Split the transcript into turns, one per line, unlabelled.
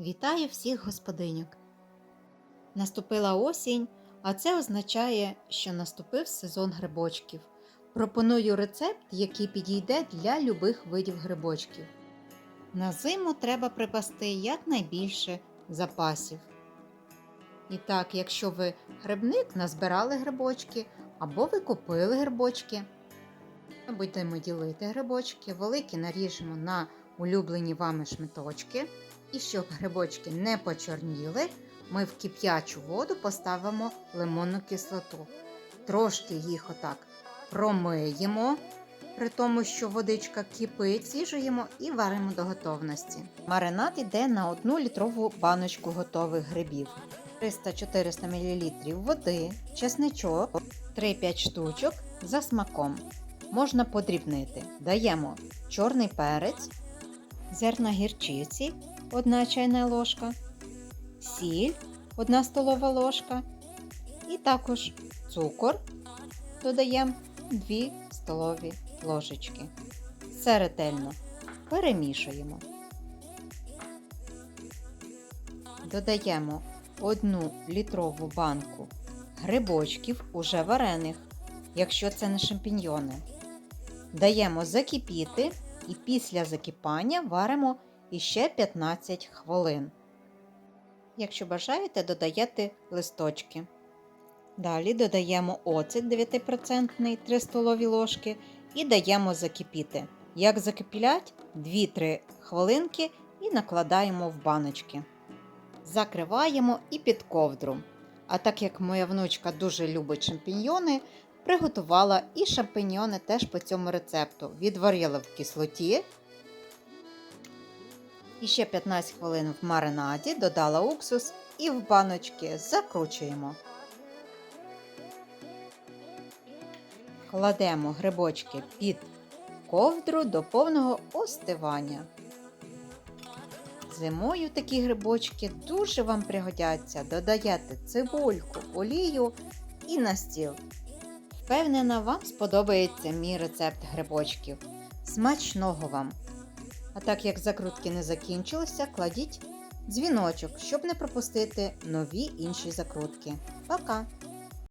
Вітаю всіх господиньок! Наступила осінь, а це означає, що наступив сезон грибочків. Пропоную рецепт, який підійде для любих видів грибочків. На зиму треба припасти якнайбільше запасів. І так, якщо ви грибник, назбирали грибочки або ви купили грибочки, ми будемо ділити грибочки, великі наріжемо на улюблені вами шматочки. І щоб грибочки не почорніли, ми в кип'ячу воду поставимо лимонну кислоту. Трошки їх отак промиємо, при тому, що водичка кипить, сіжуємо і варимо до готовності. Маринад йде на 1 літрову баночку готових грибів. 300-400 мл води, чесничок, 3-5 штучок за смаком. Можна подрібнити. Даємо чорний перець, зерна гірчиці 1 чайна ложка, сіль 1 столова ложка і також цукор додаємо 2 столові ложечки. Все ретельно перемішуємо. Додаємо 1 літрову банку грибочків уже варених, якщо це не шампіньйони. Даємо закипіти і після закипання варимо іще 15 хвилин. Якщо бажаєте, додаєте листочки. Далі додаємо оцет 9% 3 столові ложки і даємо закипіти. Як закипілять 2-3 хвилинки і накладаємо в баночки. Закриваємо і під ковдру. А так як моя внучка дуже любить шампіньйони, приготувала і шампіньйони теж по цьому рецепту. Відварила в кислоті. І ще 15 хвилин в маринаді додала уксус і в баночки закручуємо. Кладемо грибочки під ковдру до повного остивання. Зимою такі грибочки дуже вам пригодяться. Додаєте цибульку, олію і на стіл. Впевнена, вам сподобається мій рецепт грибочків. Смачного вам! А так як закрутки не закінчилися, кладіть дзвіночок, щоб не пропустити нові інші закрутки. Пока!